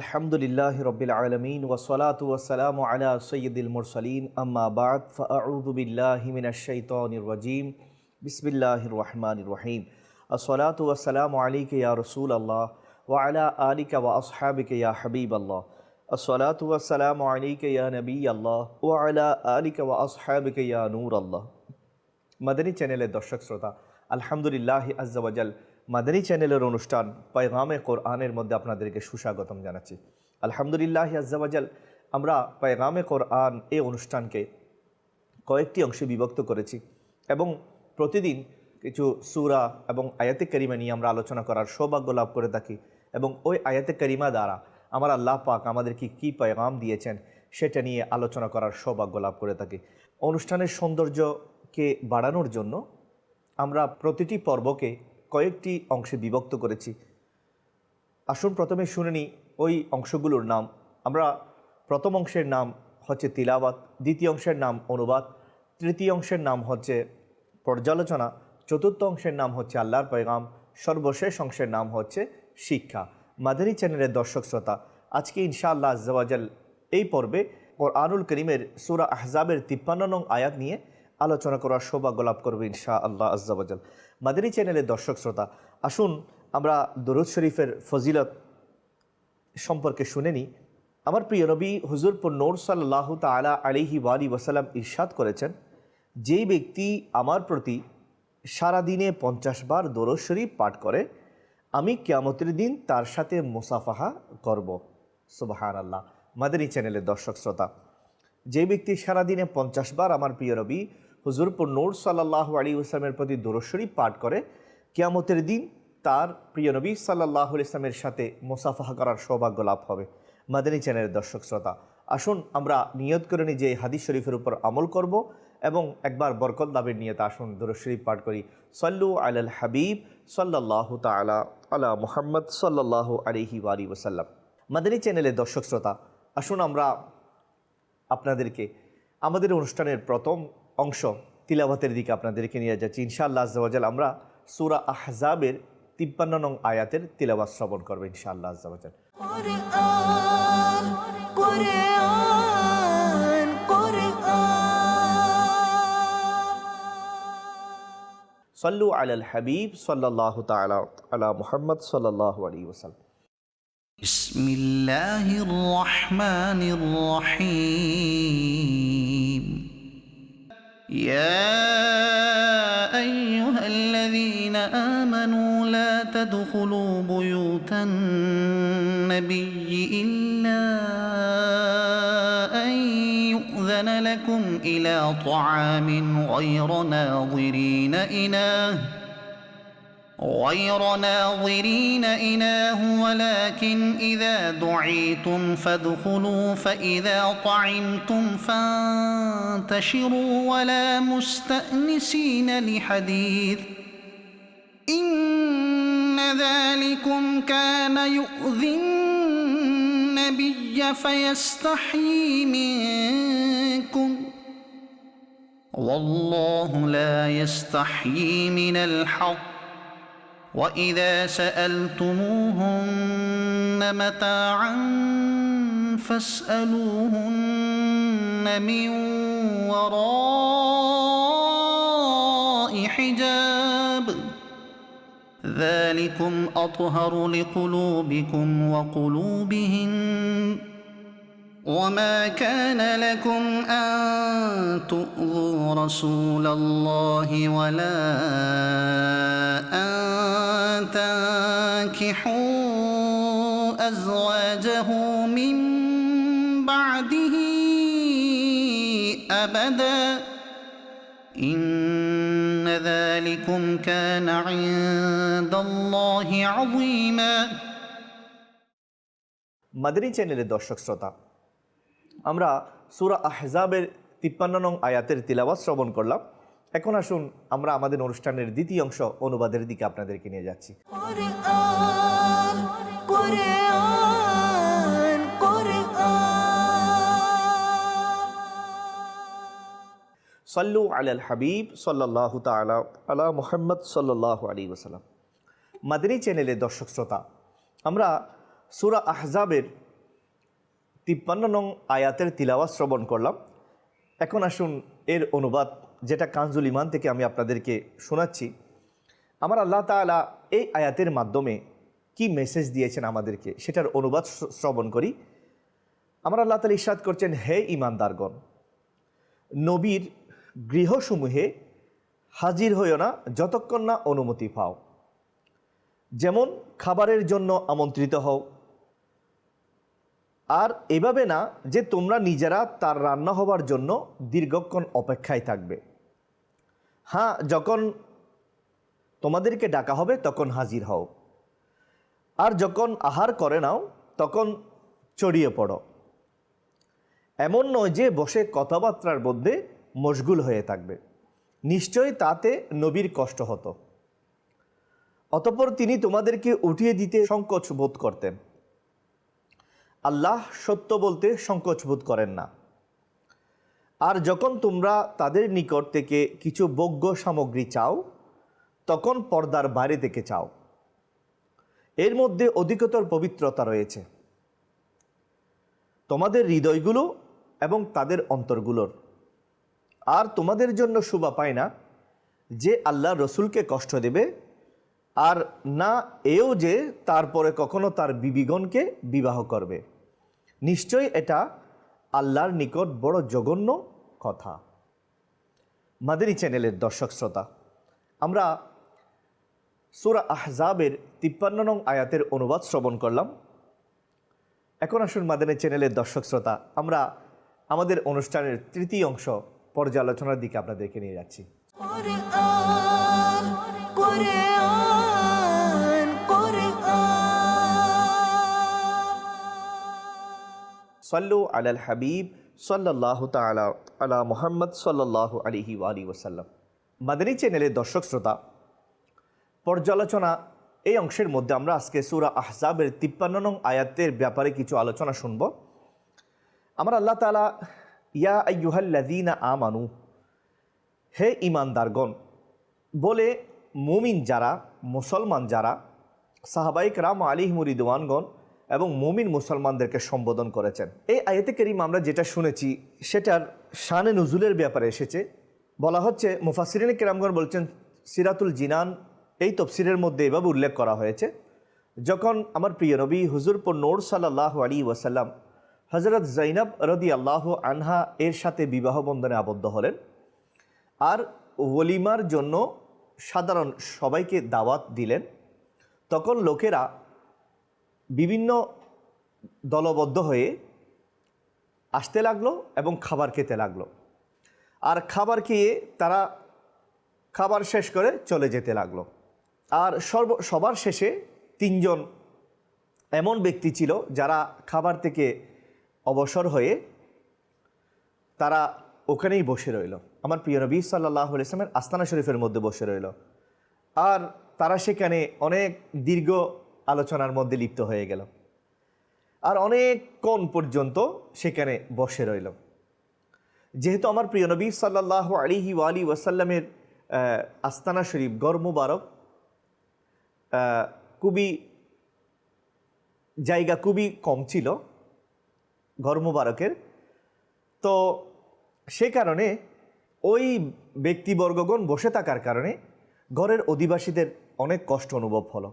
আলহামদুলিল্লাহ রবিল আলমিন ওসলাত ওসালাম আলা সৈয়দুল মুরসালিন আম্মা বাদ ফাউদুবিল্লাহিমিনাশাইতানির রাজিম বিসমিল্লাহির রহমানির রহিম আসসালাত ওয়াসালাম আলিকে ইয়া রসুল আল্লাহ ওয়া আলা আলিকা ওয়া আসহাবিকে ইয়া হাবিব আল্লাহ আসসালাত ওয়াসালাম আলিকে ইয়া নবী আল্লাহ ওয়া আলা আলিকা ওয়া আসহাবিকে ইয়া নূর আল্লাহ মাদানী চ্যানেলের দর্শক শ্রোতা আলহামদুলিল্লাহ আজ্জাওয়াজাল মাদানী চ্যানেলের অনুষ্ঠান পায়গামে কোরআনের মধ্যে আপনাদেরকে সুস্বাগতম জানাচ্ছি। আলহামদুলিল্লাহ আজ্জাওয়াজাল আমরা পায়গামে কোরআন এই অনুষ্ঠানকে কয়েকটি অংশে বিভক্ত করেছি এবং প্রতিদিন কিছু সুরা এবং আয়াতে করিমা নিয়ে আমরা আলোচনা করার সৌভাগ্য লাভ করে থাকি এবং ওই আয়াতে করিমা দ্বারা আমার আল্লাহ পাক আমাদেরকে কী পয়গাম দিয়েছেন সেটা নিয়ে আলোচনা করার সৌভাগ্য লাভ করে থাকি। অনুষ্ঠানের সৌন্দর্যকে বাড়ানোর জন্য আমরা প্রতিটি পর্বকে কয়েকটি অংশে বিভক্ত করেছি। আসুন প্রথমে শুনে নিই ওই অংশগুলোর নাম। আমরা প্রথম অংশের নাম হচ্ছে তিলাবাত দ্বিতীয় অংশের নাম অনুবাদ, তৃতীয় অংশের নাম হচ্ছে পর্যালোচনা, চতুর্থ অংশের নাম হচ্ছে আল্লাহর পয়গাম, সর্বশেষ অংশের নাম হচ্ছে শিক্ষা। মাদানী চ্যানেলের দর্শক শ্রোতা, আজকে ইনশাআল্লাহ আজ্জাওয়াজাল এই পর্বে কোরআনুল করিমের সুরা আহজাবের তিপ্পান্ন নং আয়াত নিয়ে আলোচনা করার সৌভাগ্য লাভ করবে ইনশা আল্লাহ আজ্জাওয়াজাল মাদানী চ্যানেলের দর্শক শ্রোতা, আসুন আমরা দরুদ শরীফের ফজিলত সম্পর্কে শুনে নিই। আমার প্রিয় নবী হুজুরপুর নোর সাল্লাহ তালা আলিহি ওয়ালি ওয়াসালাম ইরশাদ করেছেন, যেই ব্যক্তি আমার প্রতি সারাদিনে পঞ্চাশ বার দরুদ শরীফ পাঠ করে, আমি কেয়ামতের দিন তার সাথে মুসাফাহা করব। সুবাহান আল্লাহ মাদারী চ্যানেলের দর্শক শ্রোতা যে ব্যক্তি সারাদিনে পঞ্চাশ বার আমার প্রিয় রবি হুজুরপুর নূর সাল্লাহ আলী ইসলামের প্রতি দরশরী পাঠ করে, কেয়ামতের দিন তার প্রিয় নবী সাল্লাহ ইসলামের সাথে মোসাফাহা করার সৌভাগ্য লাভ হবে। মাদানী চ্যানেলের দর্শক শ্রোতা, আসুন আমরা নিয়ত করে নিই যে হাদিস শরীফের উপর আমল করব এবং একবার বরকত লাভের নিয়ত আসুন দরশরীফ পাঠ করি। সল্লু আল হাবিব সাল্লাহ তালা আলা মুহাম্মদ সাল্লাহ আলিহি ওয়ালি ওসাল্লাম মাদানী চ্যানেলের দর্শক শ্রোতা, আসুন আমরা আপনাদেরকে আমাদের অনুষ্ঠানের প্রথম অংশ তিলাভাতের দিকে আপনাদেরকে নিয়ে যাচ্ছি ইনশাআল্লাহ আজ্জাওয়াজাল আমরা সুরা আহজাবের তিপ্পান্ন নং আয়াতের তিলাবাত শ্রবণ করবো ইনশাআল্লাহ আজ্জাওয়াজাল কোরআন কোরআন কোরআন সল্লু আলাল হাবিব সাল্লাহ তালা আলা মুহাম্মদ সাল্লাহ আলী ওসাল্লাম بسم الله الرحمن الرحيم يا أيها الذين آمنوا لا تدخلوا بيوت النبي إلا أن يؤذن لكم إلى طعام غير ناظرين إناه غير ناظرين إناه ولكن إذا دعيتم فادخلوا فإذا طعمتم فانتشروا ولا مستأنسين لحديث. إن ذلكم كان يؤذي النبي فيستحيي منكم. والله لا يستحيي من الحق. واذا سالتموهن متاعا فاسالوهن من وراء حجاب ذلكم اطهر لقلوبكم وقلوبهن وما كان لكم أن تؤذوا رسول الله ولا أن تنكحوا أزواجه من بعده أبدا إن ذلكم كان عند الله عظيما মাদানী চ্যানেলের দর্শক শ্রোতা আমরা সুরা আহজাবের তিপ্পান্ন নং আয়াতের তিলাবাত শ্রবণ করলাম। এখন আসুন আমরা আমাদের অনুষ্ঠানের দ্বিতীয় অংশ অনুবাদের দিকে আপনাদেরকে নিয়ে যাচ্ছি। সল্লু আলাল হাবিব সাল্লাহ তালা আলা মুহাম্মদ সাল্লাহ আলী ওসালাম মাদানী চ্যানেলের দর্শক শ্রোতা আমরা সুরা আহজাবের তিপ্পান্ন নং আয়াতের তিলাওয়াত শ্রবণ করলাম। এখন আসুন এর অনুবাদ, যেটা কাঞ্জুল ইমান থেকে আমি আপনাদেরকে শোনাচ্ছি। আমার আল্লাহ তাআলা এই আয়াতের মাধ্যমে কি মেসেজ দিয়েছেন আমাদেরকে, সেটার অনুবাদ শ্রবণ করি। আমার আল্লাহ তালা ইরশাদ করছেন, হে ইমানদারগণ, নবীর গৃহসমূহে হাজির হইও না, যতক্ষণ না অনুমতি পাও। যেমন খাবারের জন্য আমন্ত্রিত হও আর এভাবে না যে তোমরা নিজেরা তার রান্না হবার জন্য দীর্ঘক্ষণ অপেক্ষায় থাকবে। হ্যাঁ যখন তোমাদেরকে ডাকা হবে তখন হাজির হও। আর যখন আহার করে নাও তখন চড়িয়ে পড়ো। এমন নয় যে বসে কথাবার্তার মধ্যে মশগুল হয়ে থাকবে। নিশ্চয়ই তাতে নবীর কষ্ট হতো। অতপর তিনি তোমাদেরকে উঠিয়ে দিতে সংকোচ বোধ করতেন। আল্লাহ সত্য বলতে সংকোচ বোধ করেন না। আর যখন তোমরা তাদের নিকট থেকে কিছু বজ্ঞ সামগ্রী চাও, তখন পর্দার বাইরে থেকে চাও। এর মধ্যে অধিকতর পবিত্রতা রয়েছে। তোমাদের হৃদয়গুলো এবং তাদের অন্তরগুলোর। আর তোমাদের জন্য শুভা পায় না যে আল্লাহ রসুলকে কষ্ট দেবে, আর না এও যে তারপরে কখনো তার বিবিগণকে বিবাহ করবে। নিশ্চয়ই এটা আল্লাহর নিকট বড় জঘন্য কথা। মাদানী চ্যানেলের দর্শক শ্রোতা, আমরা সুরা আহজাবের তিপ্পান্ন নং আয়াতের অনুবাদ শ্রবণ করলাম। এখন আসুন মাদানী চ্যানেলের দর্শক শ্রোতা, আমরা আমাদের অনুষ্ঠানের তৃতীয় অংশ পর্যালোচনার দিকে আপনাদেরকে নিয়ে যাচ্ছি। সাল্লু আলাল হাবিব সাল্লাহ তালা আলা মোহাম্মদ সাল্লাহ আলিহি আলী ওসাল্লাম মাদানী চ্যানেলের দর্শক শ্রোতা, পর্যালোচনা এই অংশের মধ্যে আমরা আজকে সুরা আহজাবের তিপ্পান্ন নং আয়াতের ব্যাপারে কিছু আলোচনা শুনব। আমার আল্লাহ তালা ইয়া আইয়ুহাল্লাদিনা আমানু, হে ইমানদারগণ বলে মুমিন যারা, মুসলমান যারা সাহাবাইক রাম আলী মুরিদওয়ানগণ এবং মুমিন মুসলমানদেরকে সম্বোধন করেছেন। এই আয়াতে করিম আমরা যেটা শুনেছি, সেটার শানে নজুলের ব্যাপারে এসেছে। বলা হচ্ছে মুফাসিরিন কেরামগণ বলছেন, সিরাতুল জিনান, এই তফসিরের মধ্যে এভাবে উল্লেখ করা হয়েছে, যখন আমার প্রিয় নবী হুজুরপুর নোর সাল্লাহ আলী ওয়াসাল্লাম হজরত জৈনব রদি আল্লাহ আনহা এর সাথে বিবাহ বন্ধনে আবদ্ধ হলেন, আর ওলিমার জন্য সাধারণ সবাইকে দাওয়াত দিলেন, তখন লোকেরা বিভিন্ন দলবদ্ধ হয়ে আসতে লাগল এবং খাবার খেতে লাগল। আর খাবার খেয়ে তারা খাবার শেষ করে চলে যেতে লাগল। আর সর্ব, সবার শেষে তিনজন এমন ব্যক্তি ছিল যারা খাবার থেকে অবসর হয়ে তারা ওখানেই বসে রইল। আমার প্রিয় নবী সাল্লাহ ইসলামের আস্তানা শরীফের মধ্যে বসে রইল। আর তারা সেখানে অনেক দীর্ঘ আলোচনার মধ্যে লিপ্ত হয়ে গেল আর অনেকক্ষণ পর্যন্ত সেখানে বসে রইল যেহেতু আমার প্রিয় নবী সাল্লাহ আলিহি ওয়ালি ওয়াসাল্লামের আস্তানা শরীফ গর মুবারক আহ, খুবই জায়গা খুবই কম ছিল ঘর মুবারকের। তো সে কারণে ওই ব্যক্তিবর্গগণ বসে থাকার কারণে ঘরের অধিবাসীদের অনেক কষ্ট অনুভব হলো।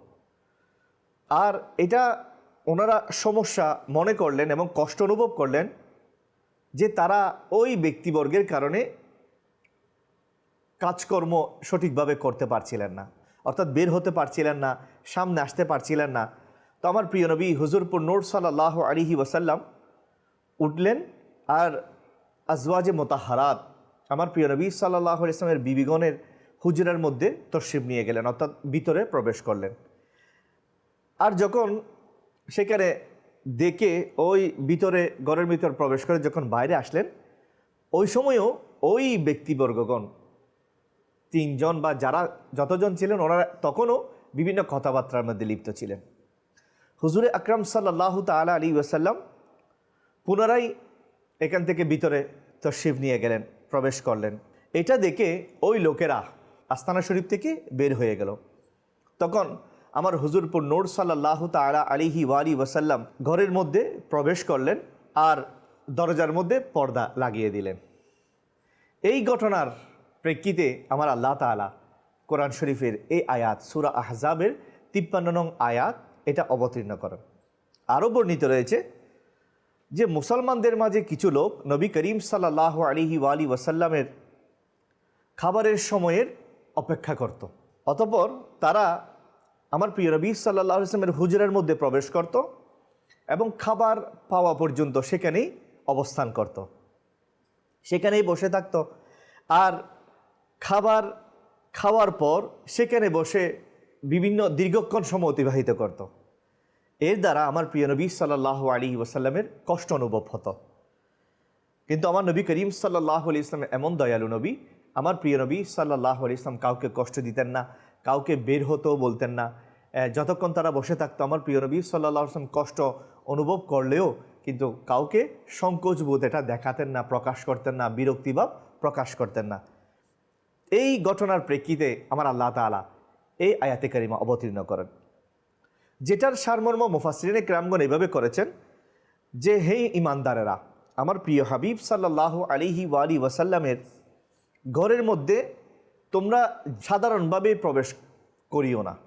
আর এটা ওনারা সমস্যা মনে করলেন এবং কষ্ট অনুভব করলেন যে তারা ওই ব্যক্তিবর্গের কারণে কাজকর্ম সঠিকভাবে করতে পারছিলেন না। অর্থাৎ বের হতে পারছিলেন না, সামনে আসতে পারছিলেন না। তো আমার প্রিয় নবী হুজুরপুর নোর সাল্লাহ আলিহি ওয়াসাল্লাম উঠলেন আর আজওয়াজে মোতাহারাত আমার প্রিয় নবী সাল্লাহ ইসলামের বিবিগণের হুজরার মধ্যে তশরিফ নিয়ে গেলেন, অর্থাৎ ভিতরে প্রবেশ করলেন। আর যখন সেখানে দেখে ওই ভিতরে, ঘরের ভিতর প্রবেশ করে যখন বাইরে আসলেন, ওই সময়ও ওই ব্যক্তিবর্গগণ, তিনজন বা যারা যতজন ছিলেন, ওনারা তখনও বিভিন্ন কথাবার্তার মধ্যে লিপ্ত ছিলেন। হুজুরে আকরাম সাল্লাহ তালা আলী ওয়াসাল্লাম পুনরায় এখান থেকে ভিতরে তশরিফ নিয়ে গেলেন, প্রবেশ করলেন। এটা দেখে ওই লোকেরা আস্তানা শরীফ থেকে বের হয়ে গেল। তখন আমার হুজুরপুর নোর সাল্লাহ তালা আলিহি ওয়ালি ওয়াসাল্লাম ঘরের মধ্যে প্রবেশ করলেন আর দরজার মধ্যে পর্দা লাগিয়ে দিলেন। এই ঘটনার প্রেক্ষিতে আমার আল্লাহ তাআলা কোরআন শরীফের এই আয়াত, সুরা আহজাবের তিপ্পান্ন নং আয়াত, এটা অবতীর্ণ করেন। আরও বর্ণিত রয়েছে যে মুসলমানদের মাঝে কিছু লোক নবী করিম সাল্লাহ আলিহি ওয়ালি ওয়াসাল্লামের খাবারের সময়ের অপেক্ষা করত। অতপর তারা আমার প্রিয় রবি সাল্লাহ ইসলামের হুজুরের মধ্যে প্রবেশ করত এবং খাবার পাওয়া পর্যন্ত সেখানেই অবস্থান করত। সেখানেই বসে থাকত। আর খাবার খাওয়ার পর সেখানে বসে বিভিন্ন দীর্ঘক্ষণ সময় অতিবাহিত করত। এর দ্বারা আমার প্রিয় নবী সাল্লাহ আলী ওসাল্লামের কষ্ট অনুভব হতো। কিন্তু আমার নবী করিম সাল্লাহ আলি ইসলাম এমন দয়ালু নবী আমার প্রিয় নবী সাল্লাহ আলি ইসলাম কাউকে কষ্ট দিতেন না। কাউকে বের হতেও বলতেন না। যতক্ষণ তারা বসে থাকতো, আমার প্রিয় নবী সাল্লাহ আসলাম কষ্ট অনুভব করলেও কিন্তু কাউকে সংকোচ বোধ এটা দেখাতেন না, প্রকাশ করতেন না, বিরক্তিভাব প্রকাশ করতেন না। এই ঘটনার প্রেক্ষিতে আমার আল্লাহ তাআলা এই আয়াতে কারিমা অবতীর্ণ করেন। যেটার সারমর্ম মুফাসরিনে ক্রামগণ এভাবে করেছেন যে, হে ইমানদারেরা আমার প্রিয় হাবিব সাল্লাহ আলিহি ওয়ালি ওয়াসাল্লামের ঘরের মধ্যে তোমরা সাধারণভাবে প্রবেশ করিও না।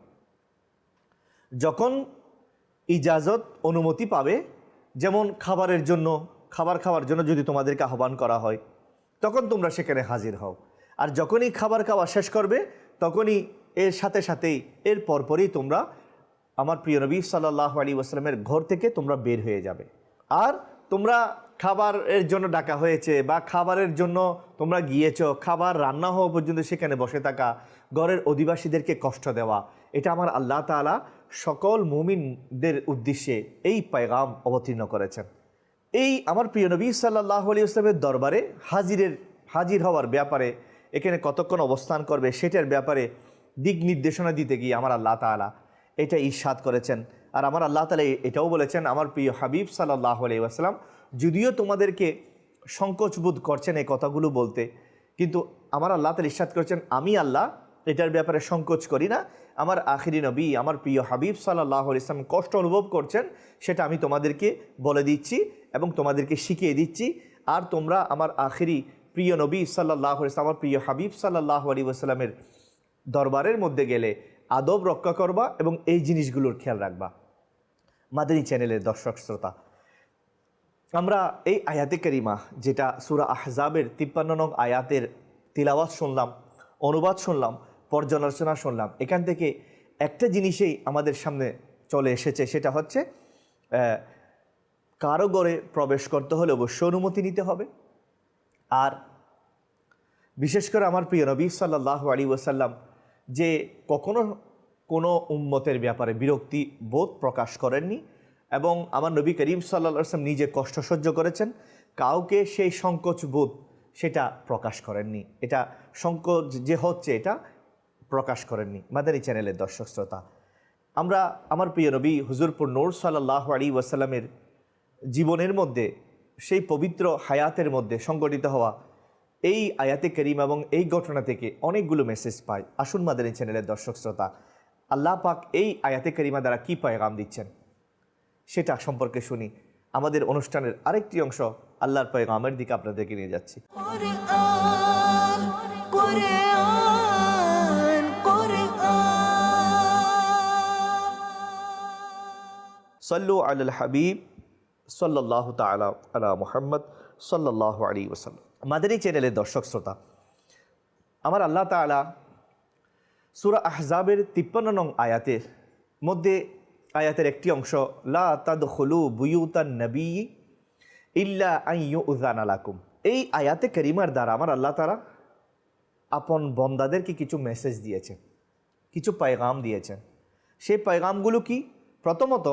যখন ইজাজত অনুমতি পাবে, যেমন খাবারের জন্য, খাবার খাওয়ার জন্য যদি তোমাদেরকে আহ্বান করা হয়, তখন তোমরা সেখানে হাজির হও। আর যখনই খাবার খাওয়া শেষ করবে, তখনই এর সাথে সাথেই, এর পরপরই তোমরা আমার প্রিয় নবী সাল্লাহ আলী ওয়াসালামের ঘর থেকে তোমরা বের হয়ে যাবে। আর তোমরা খাবারের জন্য ডাকা হয়েছে বা খাবারের জন্য তোমরা গিয়েছো, খাবার রান্না হওয়া পর্যন্ত সেখানে বসে থাকা, ঘরের অধিবাসীদেরকে কষ্ট দেওয়া, এটা আমার আল্লাহ তাআলা সকল মুমিনদের উদ্দেশ্যে এই পায়গাম অবতীর্ণ করেছেন। এই আমার প্রিয় নবী সাল্লাহ আলী আসলামের দরবারে হাজিরের, হাজির হওয়ার ব্যাপারে, এখানে কতক্ষণ অবস্থান করবে সেটার ব্যাপারে দিক নির্দেশনা দিতে গিয়ে আমার আল্লাহ তাআলা এটা ঈর্ষাদ করেছেন। আর আমার আল্লাহ তালা এটাও বলেছেন, আমার প্রিয় হাবিব সাল্লাহ আলাই আসসালাম যদিও তোমাদেরকে সংকোচবোধ করছেন এই কথাগুলো বলতে, কিন্তু আমার আল্লাহ তালা ঈর্ষাদ করেছেন, আমি আল্লাহ এটার ব্যাপারে সংকোচ করি না। আমার আখিরি নবী, আমার প্রিয় হাবিব সাল্লাহ ইসলাম কষ্ট অনুভব করছেন, সেটা আমি তোমাদেরকে বলে দিচ্ছি এবং তোমাদেরকে শিখিয়ে দিচ্ছি। আর তোমরা আমার আখিরি প্রিয় নবী সাল্লাহ ইসলাম আমার প্রিয় হাবিব সাল্লাহ আলী ওসালামের দরবারের মধ্যে গেলে আদব রক্ষা করবা এবং এই জিনিসগুলোর খেয়াল রাখবা। মাদানী চ্যানেলের দর্শক শ্রোতা, আমরা এই আয়াতে করিমা, যেটা সুরা আহজাবের তিপ্পান্ন নং আয়াতের তিলাওয়াত শুনলাম, অনুবাদ শুনলাম, পর্যালোচনা শুনলাম, এখান থেকে একটা জিনিসেই আমাদের সামনে চলে এসেছে, সেটা হচ্ছে কারও ঘরে প্রবেশ করতে হলে অবশ্যই অনুমতি নিতে হবে। আর বিশেষ করে আমার প্রিয় নবী সাল্লাহ আলী ওসাল্লাম যে কখনো কোনো উম্মতের ব্যাপারে বিরক্তি বোধ প্রকাশ করেননি এবং আমার নবী করিম সাল্লা আসলাম নিজে কষ্ট সহ্য করেছেন, কাউকে সেই সংকোচ বোধ সেটা প্রকাশ করেননি। এটা সংকোচ যে হচ্ছে এটা প্রকাশ করেননি। মাদানী চ্যানেলের দর্শক শ্রোতা, আমরা আমার প্রিয় নবী হুজুরপুর নূর সাল্লাহ আলী ওয়াসাল্লামের জীবনের মধ্যে, সেই পবিত্র হায়াতের মধ্যে সংগঠিত হওয়া এই আয়াতে করিম এবং এই ঘটনা থেকে অনেকগুলো মেসেজ পাই। আসুন মাদানী চ্যানেলের দর্শক শ্রোতা আল্লাহ পাক এই আয়াতে করিমা দ্বারা কী পায়গাম দিচ্ছেন? সেটা সম্পর্কে শুনি। আমাদের অনুষ্ঠানের আরেকটি অংশ আল্লাহর পায়গামের দিকে আপনাদেরকে নিয়ে যাচ্ছি। সল্লু আল হাবিব সল্লাহ তালা আলা মোহাম্মদ সল্লাহ আলী ওসাল্লাম আমাদের এই চ্যানেলের দর্শক শ্রোতা আমার আল্লাহ তালা সুরা আহজাবের তিপ্পান্ন নং আয়াতের মধ্যে আয়াতের একটি অংশ, লা তাদ হলু বুয়ুতান নবী ইল্লা আইয়ু উজান আলাকুম এই আয়াতে করিমার দ্বারা আমার আল্লাহ তালা আপন বন্দাদেরকে কিছু মেসেজ দিয়েছেন, কিছু পায়গাম দিয়েছেন। সেই পায়গামগুলো কি? প্রথমত,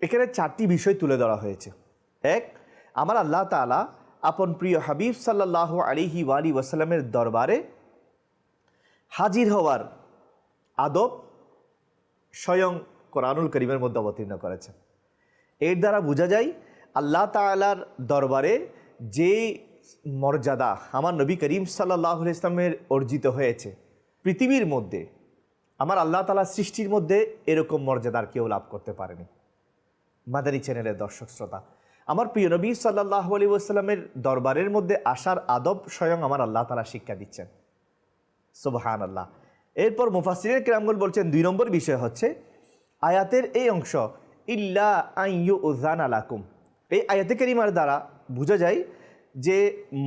এখানে চারটি বিষয় তুলে ধরা হয়েছে। এক, আমার আল্লাহ তালা আপন প্রিয় হাবিব সাল্লাহ আলিহি ওয়ালি ওয়াসাল্লামের দরবারে হাজির হওয়ার আদব স্বয়ং কোরআনুল করিমের মধ্যে অবতীর্ণ করেছেন এর দ্বারা বোঝা যায়, আল্লাহ তালার দরবারে যে মর্যাদা আমার নবী করিম সাল্লাহ ইসলামের অর্জিত হয়েছে, পৃথিবীর মধ্যে, আমার আল্লাহ তালা সৃষ্টির মধ্যে এরকম মর্যাদার কেউ লাভ করতে পারেনি। মাদানী চ্যানেলের দর্শক শ্রোতা, আমার প্রিয় নবী সাল্লাহ আলী ওসাল্লামের দরবারের মধ্যে আসার আদব স্বয়ং আমার আল্লাহ তালা শিক্ষা দিচ্ছেন। সুবহান আল্লাহ এরপর মুফাসিরের কিরামগুল বলছেন, দুই নম্বর বিষয় হচ্ছে, আয়াতের এই অংশ, ইল্লা আইয়ু উজান আলাকুম এই আয়াতে কেরিমার দ্বারা বোঝা যায় যে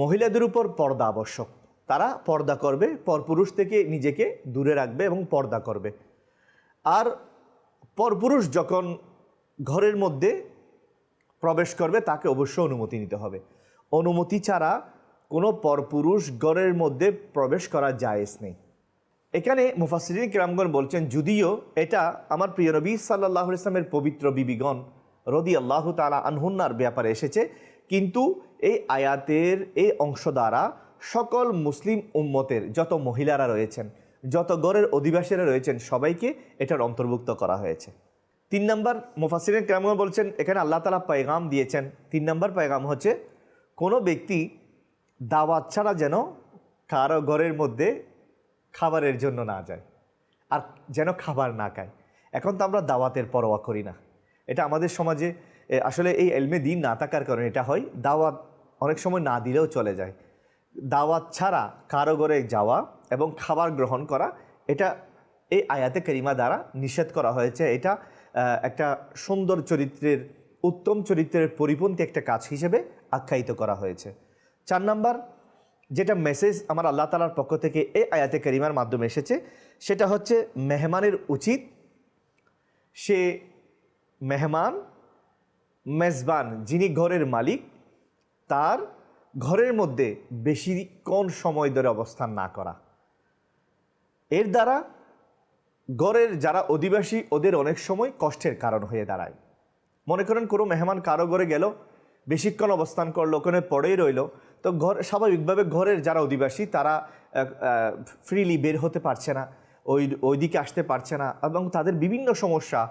মহিলাদের উপর পর্দা আবশ্যক। তারা পর্দা করবে, পরপুরুষ থেকে নিজেকে দূরে রাখবে এবং পর্দা করবে। আর পরপুরুষ যখন ঘরের মধ্যে প্রবেশ করবে, তাকে অবশ্যই অনুমতি নিতে হবে। অনুমতি ছাড়া কোনো পরপুরুষ ঘরের মধ্যে প্রবেশ করা জায়েজ নেই। এখানে মুফাসরিন কিরামগণ বলছেন, যদিও এটা আমার প্রিয় নবী সাল্লাহ ইসলামের পবিত্র বিবিগণ রদি আল্লাহ তালা আনহুন্নার ব্যাপারে এসেছে, কিন্তু এই আয়াতের এই অংশ দ্বারা সকল মুসলিম উম্মতের যত মহিলারা রয়েছেন, যত গড়ের অধিবাসীরা রয়েছেন, সবাইকে এটার অন্তর্ভুক্ত করা হয়েছে। তিন নম্বর মুফাসিরের কেমন বলছেন, এখানে আল্লাহ তালা পায়গাম দিয়েছেন। তিন নম্বর পায়গাম হচ্ছে, কোনো ব্যক্তি দাওয়াত ছাড়া যেন কারও ঘরের মধ্যে খাবারের জন্য না যায় আর যেন খাবার না খায়। এখন তো আমরা দাওয়াতের পরোয়া করি না। এটা আমাদের সমাজে আসলে এই এলমে দিন না থাকার কারণে এটা হয়, দাওয়াত অনেক সময় না দিলেও চলে যায়। দাওয়াত ছাড়া কারও ঘরে যাওয়া এবং খাবার গ্রহণ করা, এটা এই আয়াতে করিমা দ্বারা নিষেধ করা হয়েছে। এটা একটা সুন্দর চরিত্রের, উত্তম চরিত্রের পরিপন্থী একটা কাজ হিসেবে আখ্যায়িত করা হয়েছে। চার নাম্বার, যেটা মেসেজ আমার আল্লাহ তালার পক্ষ থেকে এই আয়াতে করিমার মাধ্যমে এসেছে, সেটা হচ্ছে মেহমানের উচিত, সে মেহমান, মেজবান, যিনি ঘরের মালিক, তার ঘরের মধ্যে বেশিক্ষণ সময় ধরে অবস্থান না করা। এর দ্বারা ঘরের যারা অধিবাসী, ওদের অনেক সময় কষ্টের কারণ হয়ে দাঁড়ায়। মনে করেন কোনো মেহমান কারও ঘরে গেল, বেশিক্ষণ অবস্থান করল, ওখানে পড়েই রইল তো ঘর, স্বাভাবিকভাবে ঘরের যারা অধিবাসী, তারা ফ্রিলি বের হতে পারছে না, ওই, ওইদিকে আসতে পারছে না এবং তাদের বিভিন্ন সমস্যা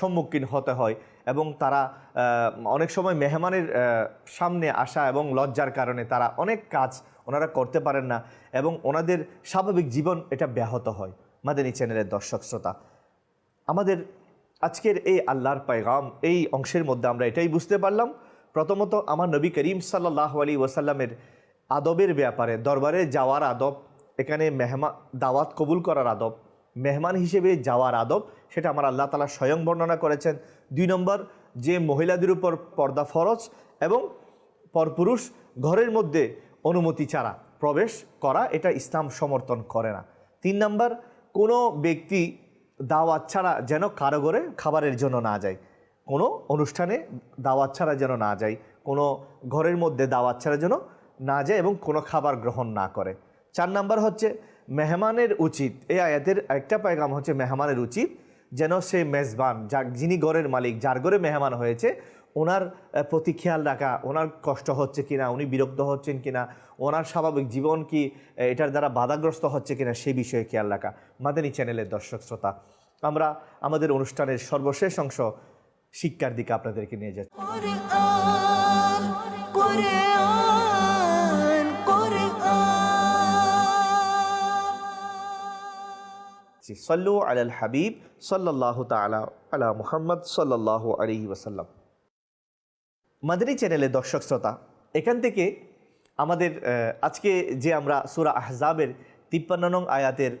সম্মুখীন হতে হয় এবং তারা অনেক সময় মেহমানের সামনে আসা এবং লজ্জার কারণে তারা অনেক কাজ ওনারা করতে পারেন না এবং ওনাদের স্বাভাবিক জীবন এটা ব্যাহত হয়। মাদানী চ্যানেলের দর্শক শ্রোতা, আমাদের আজকের এই আল্লাহর পায়গাম, এই অংশের মধ্যে আমরা এটাই বুঝতে পারলাম। প্রথমত আমার নবী করিম সাল্লাহ আলী ওয়াসাল্লামের আদবের ব্যাপারে, দরবারে যাওয়ার আদব, এখানে মেহমা দাওয়াত কবুল করার আদব, মেহমান হিসেবে যাওয়ার আদব, সেটা আমার আল্লাহ তালা স্বয়ং বর্ণনা করেছেন। দুই নম্বর, যে মহিলাদের উপর পর্দা ফরজ এবং পরপুরুষ ঘরের মধ্যে অনুমতি ছাড়া প্রবেশ করা, এটা ইসলাম সমর্থন করে না। তিন নম্বর, কোনো ব্যক্তি দাওয়াত ছাড়া যেন কারও ঘরে খাবারের জন্য না যায়। কোনো অনুষ্ঠানে দাওয়াত ছাড়া যেন না যায়, কোনো ঘরের মধ্যে দাওয়াত ছাড়া যেন না যায় এবং কোনো খাবার গ্রহণ না করে। চার নাম্বার হচ্ছে, মেহমানের উচিত, এই আয়াতের একটা পায়গাম হচ্ছে মেহমানের উচিত, যেন সে মেজবান যা, যিনি ঘরের মালিক, যার ঘরে মেহমান হয়েছে, ওনার প্রতি খেয়াল রাখা, ওনার কষ্ট হচ্ছে কিনা, উনি বিরক্ত হচ্ছেন কিনা, ওনার স্বাভাবিক জীবন কি এটার দ্বারা বাধাগ্রস্ত হচ্ছে কিনা, সেই বিষয়ে খেয়াল রাখা। মাদানী চ্যানেলের দর্শক শ্রোতা, আমরা আমাদের অনুষ্ঠানের সর্বশেষ অংশ শিক্ষার দিকে আপনাদেরকে নিয়ে যাচ্ছি. সল্লু আলাল হাবিব সাল্লাহ তালা আলা মুহাম্মদ সাল্লাহ আলহি ওসাল্লাম মাদানী চ্যানেলের দর্শক শ্রোতা এখান থেকে আমাদের আজকে যে আমরা সুরা আহজাবের তিপ্পান্ন নং আয়াতের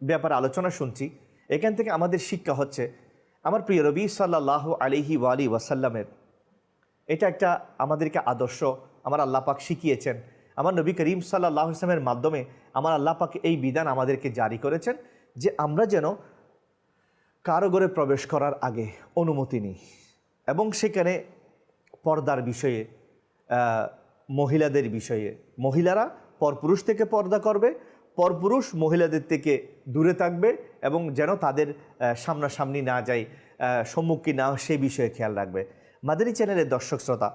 ব্যাপারে আলোচনা শুনছি এখান থেকে আমাদের শিক্ষা হচ্ছে আমার প্রিয় রবি সাল্লাহ আলিহি ওয়ালি ওয়াসাল্লামের। এটা একটা আমাদেরকে আদর্শ, আমার আল্লাহ পাক শিখিয়েছেন। আমার নবী করিম সাল্লাহ ইসলামের মাধ্যমে আমার আল্লাহ পাক এই বিধান আমাদেরকে জারি করেছেন যে আমরা যেন কারও ঘরে প্রবেশ করার আগে অনুমতি নিই। এবং সেখানে পর্দার বিষয়ে মহিলাদের বিষয়ে, মহিলারা পরপুরুষ থেকে পর্দা করবে পরপুরুষ মহিলাদের থেকে দূরে থাকবে এবং যেন তাদের সামনাসামনি না যায় সম্মুখীন না সেই বিষয়ে খেয়াল রাখবে। মাদানী চ্যানেলের দর্শক শ্রোতা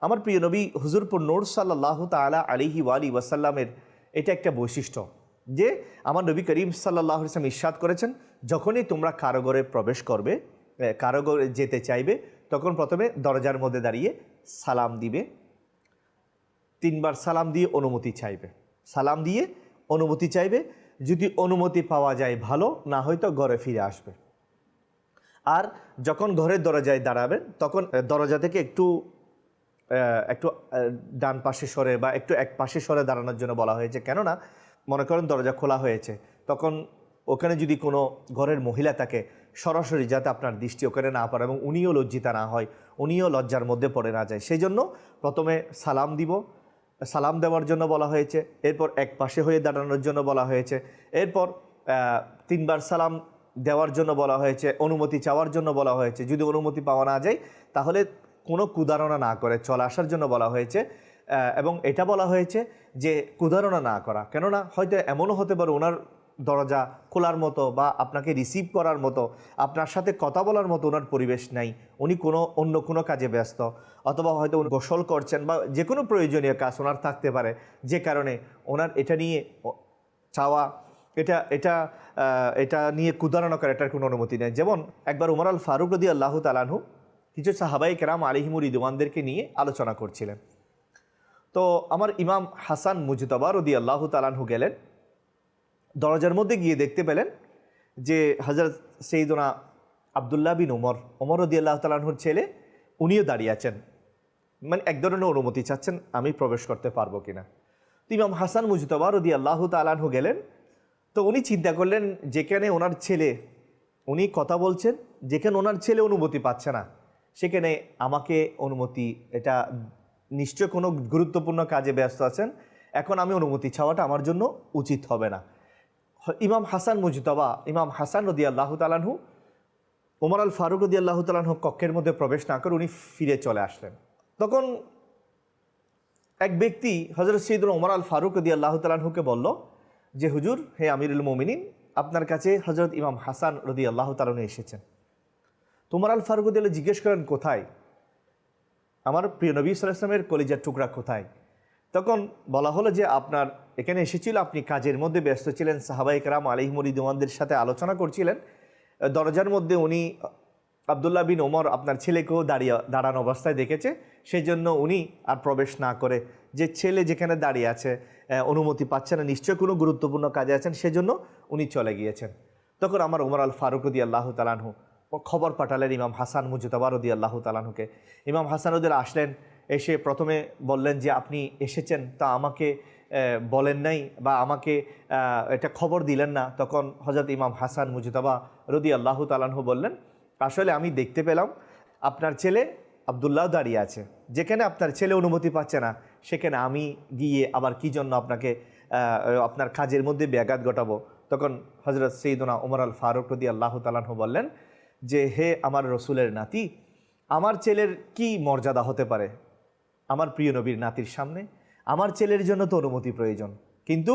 আমার প্রিয় নবী হুজুরপুর নোর সাল্লাহ তালা আলিহি ওয়ালি ওয়াসাল্লামের এটা একটা বৈশিষ্ট্য যে আমার নবী করিম সাল্লাহ ইসলাম ইস্বাদ করেছেন যখনই তোমরা কারও ঘরে প্রবেশ করবে এ, কারও ঘরে যেতে চাইবে তখন প্রথমে দরজার মধ্যে দাঁড়িয়ে সালাম দিবে। তিনবার সালাম দিয়ে অনুমতি চাইবে। সালাম দিয়ে অনুমতি চাইবে। যদি অনুমতি পাওয়া যায় ভালো, না হয়তো ঘরে ফিরে আসবে। আর যখন ঘরের দরজায় দাঁড়াবেন, তখন দরজা থেকে একটু একটু ডান পাশে সরে বা একটু এক পাশে সরে দাঁড়ানোর জন্য বলা হয়েছে। কেননা, মনে করেন দরজা খোলা হয়েছে, তখন ওখানে যদি কোনো ঘরের মহিলা থাকে, সরাসরি যাতে আপনার দৃষ্টি ওখানে না পড়ে এবং উনিও লজ্জিতা না হয়, উনিও লজ্জার মধ্যে পড়ে না যায়। সেই জন্য প্রথমে সালাম দিব সালাম দেওয়ার জন্য বলা হয়েছে, এরপর এক পাশে হয়ে দাঁড়ানোর জন্য বলা হয়েছে, এরপর তিনবার সালাম দেওয়ার জন্য বলা হয়েছে, অনুমতি চাওয়ার জন্য বলা হয়েছে, যদি অনুমতি পাওয়া না যায়, তাহলে কোনো কুদারণা না করে, চলে আসার জন্য বলা হয়েছে এবং এটা বলা হয়েছে যে কুদারণা না করা, কেননা হয়তো এমনও হতে পারে, ওনার দরজা খোলার মতো বা আপনাকে রিসিভ করার মতো, আপনার সাথে কথা বলার মতো ওনার পরিবেশ নাই। উনি কোনো, অন্য কোনো কাজে ব্যস্ত। অথবা হয়তো উনি গোসল করছেন বা যে কোনো প্রয়োজনীয় কাজ ওনার থাকতে পারে। যে কারণে ওনার এটা নিয়ে চাওয়া, এটা এটা এটা নিয়ে কুদারণা করে এটার কোনো অনুমতি নেই। যেমন একবার উমর আল ফারুক রদি আল্লাহ তালানহু কিছু সাহাবাই কেরাম আলিহিমুর ইদওয়ানদেরকে নিয়ে আলোচনা করছিলেন। তো আমার ইমাম হাসান মুজতবা রদি আল্লাহ তালানহু গেলেন। দরজার মধ্যে গিয়ে দেখতে পেলেন যে হজরত সেইদনা আবদুল্লাহ বিন ওমর ওমর আল্লাহ তালাহুর ছেলে, উনিও দাঁড়িয়ে আছেন। মানে এক ধরনের অনুমতি চাচ্ছেন, আমি প্রবেশ করতে পারব কিনা। তো ইমাম হাসান মুজতবা রদি আল্লাহ তালাহু গেলেন, তো উনি চিন্তা করলেন, যেখানে ওনার ছেলে, উনি কথা বলছেন, যেখানে ওনার ছেলে অনুমতি পাচ্ছে না, সেখানে আমাকে অনুমতি, এটা নিশ্চয় কোনো গুরুত্বপূর্ণ কাজে ব্যস্ত আছেন, এখন আমি অনুমতি চাওয়াটা আমার জন্য উচিত হবে না। ইমাম হাসান মুজতবা, ইমাম হাসান রদি আল্লাহ তালানহু ওমর আল ফারুক রদি আল্লাহ তালানহু কক্ষের মধ্যে প্রবেশ না করে উনি ফিরে চলে আসলেন। তখন এক ব্যক্তি হজরত সৈদুল ওমর আল ফারুক রদি আল্লাহ তালানহুকে বলল যে, হুজুর, হে আমিরুল মোমিনিন, আপনার কাছে হজরত ইমাম হাসান রদি আল্লাহ তালানহু এসেছেন। তোমার আল ফারুক রদি জিজ্ঞেস করেন, কোথায়? আমার প্রিয় নবী সাল্লামের কলিজার টুকরা কোথায়? তখন বলা হলো যে আপনার এখানে এসেছিল, আপনি কাজের মধ্যে ব্যস্ত ছিলেন সাহাবাই কারাম আলিমুল ইদওয়ানদের সাথে আলোচনা করছিলেন। দরজার মধ্যে উনি আবদুল্লাহ বিন ওমর আপনার ছেলেকেও দাঁড়িয়ে, দাঁড়ানো অবস্থায় দেখেছে। সেই জন্য উনি আর প্রবেশ না করে যে ছেলে যেখানে দাঁড়িয়ে আছে অনুমতি পাচ্ছে না, নিশ্চয় কোনো গুরুত্বপূর্ণ কাজে আছেন, সেজন্য উনি চলে গিয়েছেন। তখন আমার উমর আল ফারুক রদি আল্লাহ তালানহু খবর পাঠালেন ইমাম হাসান মুজতবা রদি আল্লাহ তালানহুকে ইমাম হাসান রদির আসলেন এসে প্রথমে বললেন যে, আপনি এসেছেন, তা আমাকে বলেন নাই বা আমাকে এটা খবর দিলেন না। তখন হজরত ইমাম হাসান মুজতবা রদি আল্লাহ তালানহু বললেন, আসলে আমি দেখতে পেলাম, আপনার ছেলে আবদুল্লাহ দাঁড়িয়ে আছে। যেখানে আপনার ছেলে অনুমতি পাচ্ছে না, সেখানে আমি গিয়ে আবার কি জন্য আপনাকে আপনার কাজের মধ্যে ব্যাঘাত ঘটাবো? তখন হজরত সৈদনা উমর আল ফারুক রদি আল্লাহ তালাহু বললেন, যে, হে আমার রসুলের নাতি, আমার ছেলের কি মর্যাদা হতে পারে? আমার প্রিয় নবীর নাতির সামনে। আমার ছেলের জন্য তো অনুমতি প্রয়োজন। কিন্তু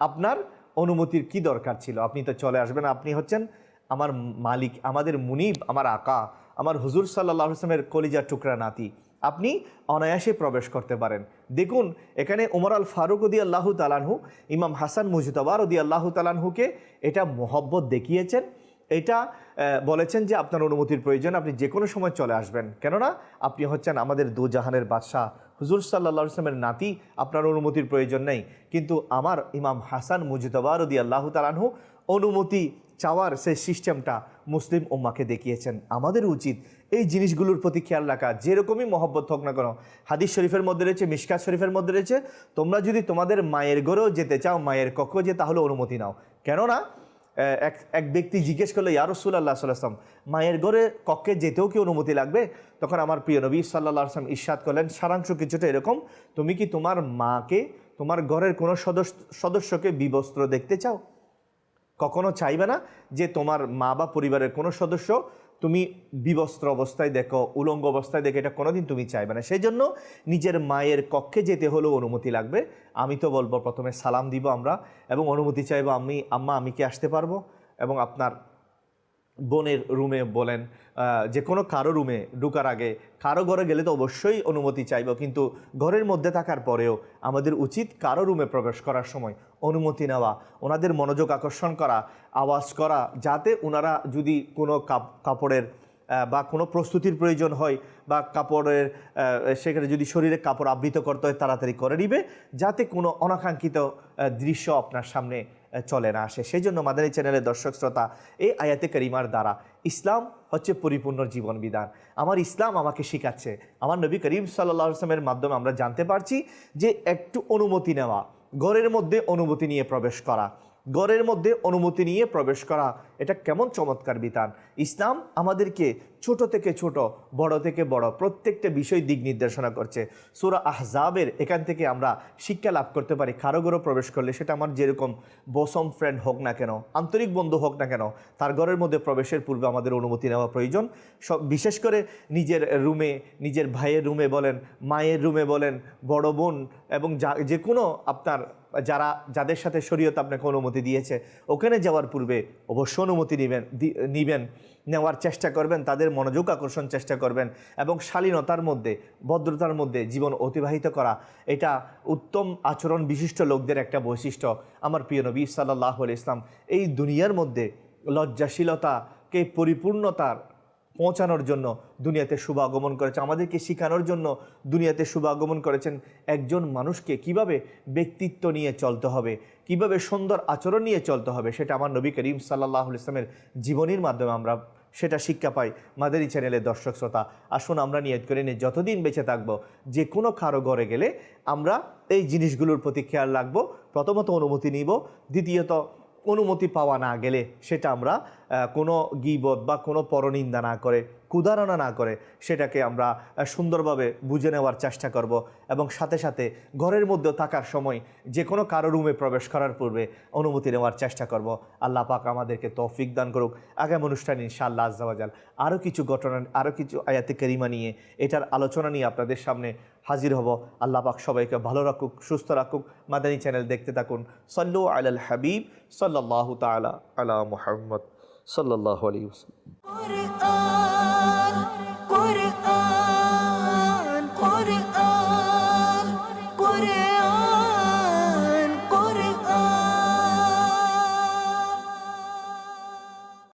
আপনার অনুমতির কি দরকার ছিল? আপনি তো চলে আসবেন। আপনি হচ্ছেন আমার মালিক, আমাদের মুনিব, আমার আকা, আমার হুজুর সাল্লাহ আসলামের কলিজার টুকরা নাতি। আপনি অনায়াসে প্রবেশ করতে পারেন। দেখুন, এখানে ওমর আল ফারুক উদি আল্লাহ তালানহু ইমাম হাসান মুজতবার উদি আল্লাহ তালানহুকে এটা মোহব্বত দেখিয়েছেন। এটা বলেছেন যে আপনার অনুমতির প্রয়োজন, আপনি যে কোনো সময় চলে আসবেন। কেননা, আপনি হচ্ছেন আমাদের দু জাহানের বাদশাহ। হুজুর সাল্লা ইসলামের নাতি, আপনার অনুমতির প্রয়োজন নেই। কিন্তু আমার ইমাম হাসান মুজতবার উদি আল্লাহ তালানহু অনুমতি চাওয়ার সেই সিস্টেমটা মুসলিম উম্মাকে দেখিয়েছেন। আমাদের উচিত এই জিনিসগুলোর প্রতি খেয়াল রাখা। যেরকমই মহব্বত হোক না কেন, হাদিস শরীফের মধ্যে রয়েছে, মিশকাত শরীফের মধ্যে রয়েছে। তোমরা যদি তোমাদের মায়ের ঘরেও যেতে চাও, মায়ের কক্ষে যে তাহলে অনুমতি নাও। কেননা এক এক ব্যক্তি জিজ্ঞেস করল, ইয়া রসুল আল্লাহ সাল্লাম মায়ের ঘরে কক্ষে যেতেও কি অনুমতি লাগবে? তখন আমার প্রিয় নবী সাল্লাহ আসলাম ইস্বাদ করলেন, সারাংশ কিছুটা এরকম, তুমি কি তোমার মাকে, তোমার ঘরের কোনো সদস্য সদস্যকে বিবস্ত্র দেখতে চাও? কখনো চাইবে না যে তোমার মা বা পরিবারের কোনো সদস্য তুমি বিবস্ত্র অবস্থায় দেখো, উলঙ্গ অবস্থায় দেখো, এটা কোনোদিন তুমি চাইবে না। সেই জন্য নিজের মায়ের কক্ষে যেতে হলেও অনুমতি লাগবে। আমি তো বলব, প্রথমে সালাম দিব আমরা এবং অনুমতি চাইব আমি, আম্মা আমি কি আসতে পারব? এবং আপনার বোনের রুমে বলেন যে কোনো কারও রুমে ঢুকার আগে কারও ঘরে গেলে তো অবশ্যই অনুমতি চাইব, কিন্তু ঘরের মধ্যে থাকার পরেও আমাদের উচিত কারও রুমে প্রবেশ করার সময় অনুমতি নেওয়া, ওনাদের মনোযোগ আকর্ষণ করা, আওয়াজ করা, যাতে ওনারা যদি কোনো কাপ- কাপড়ের বা কোনো প্রস্তুতির প্রয়োজন হয় বা কাপড়ের সেখানে যদি শরীরে কাপড় আবৃত করতে হয়, তাড়াতাড়ি করে নিবে, যাতে কোনো অনাকাঙ্ক্ষিত দৃশ্য আপনার সামনে চলে না আসে। সেই জন্য মাদানী চ্যানেলের দর্শক শ্রোতা, এই আয়াতে করিমার দ্বারা ইসলাম হচ্ছে পরিপূর্ণ জীবন বিধান আমার ইসলাম আমাকে শেখাচ্ছে। আমার নবী করিম সাল্লা আসলামের মাধ্যমে আমরা জানতে পারছি যে একটু অনুমতি নেওয়া, ঘরের মধ্যে অনুমতি নিয়ে প্রবেশ করা ঘরের মধ্যে অনুমতি নিয়ে প্রবেশ করা। এটা কেমন চমৎকার বিধান ইসলাম আমাদেরকে ছোট থেকে ছোট, বড় থেকে বড় প্রত্যেকটা বিষয় দিক নির্দেশনা করছে। সুরা আহজাবের এখান থেকে আমরা শিক্ষা লাভ করতে পারি। কারও ঘরও প্রবেশ করলে সেটা আমার যেরকম বসম ফ্রেন্ড হোক না কেন, আন্তরিক বন্ধু হোক না কেন, তার ঘরের মধ্যে প্রবেশের পূর্বে আমাদের অনুমতি নেওয়া প্রয়োজন। সব, বিশেষ করে নিজের রুমে, নিজের ভাইয়ের রুমে বলেন, মায়ের রুমে বলেন, বড় বোন এবং যা যে কোনো আপনার যারা, যাদের সাথে শরীয়ত আপনাকে অনুমতি দিয়েছে, ওখানে যাওয়ার পূর্বে অবশ্য অনুমতি নেবেন নিবেন, নেওয়ার চেষ্টা করবেন, তাদের মনোযোগ আকর্ষণ চেষ্টা করবেন এবং শালীনতার মধ্যে, ভদ্রতার মধ্যে জীবন অতিবাহিত করা, এটা উত্তম আচরণ বিশিষ্ট লোকদের একটা বৈশিষ্ট্য। আমার প্রিয় নবী সাল্লাহ ইসলাম এই দুনিয়ার মধ্যে লজ্জাশীলতাকে পরিপূর্ণতার পৌঁছানোর জন্য দুনিয়াতে শুভ আগমন করেছে। আমাদেরকে শেখানোর জন্য দুনিয়াতে শুভ আগমন করেছেন একজন মানুষকে। কীভাবে ব্যক্তিত্ব নিয়ে চলতে হবে? কীভাবে সুন্দর আচরণ নিয়ে চলতে হবে? সেটা আমার নবী করিম সাল্লাহ ইসলামের জীবনীর মাধ্যমে আমরা সেটা শিক্ষা পাই মাদারি চ্যানেলের দর্শক শ্রোতা। আসুন আমরা নিয়ত করে নিয়ে যতদিন বেঁচে থাকব, যে কোনো কারও ঘরে গেলে আমরা এই জিনিসগুলোর প্রতি খেয়াল রাখব। প্রথমত অনুমতি নিব। দ্বিতীয়ত অনুমতি পাওয়া না গেলে সেটা আমরা কোনো গিবত বা কোনো পরনিন্দা না করে কুদারণা না করে সেটাকে আমরা সুন্দরভাবে বুঝে নেওয়ার চেষ্টা করব এবং সাথে সাথে ঘরের মধ্যে থাকার সময় যে কোনো কারও রুমে প্রবেশ করার পূর্বে অনুমতি নেওয়ার চেষ্টা করব। আল্লাহ পাক আমাদেরকে তৌফিক দান করুক। আগামী অনুষ্ঠান ইনশাআল্লাহ আজ্জাওয়াজাল আরও কিছু ঘটনা আরও কিছু আয়াতে করিমা নিয়ে এটার আলোচনা নিয়ে আপনাদের সামনে হাজির হব। আল্লাহ পাক সবাইকে ভালো রাখুক, সুস্থ রাখুক। মাদানী চ্যানেল দেখতে থাকুন। সল্লু আলাল হাবিব সাল্লাহ তালা আলা মুহাম্মদ। صلى الله عليه وسلم. قرآن قرآن.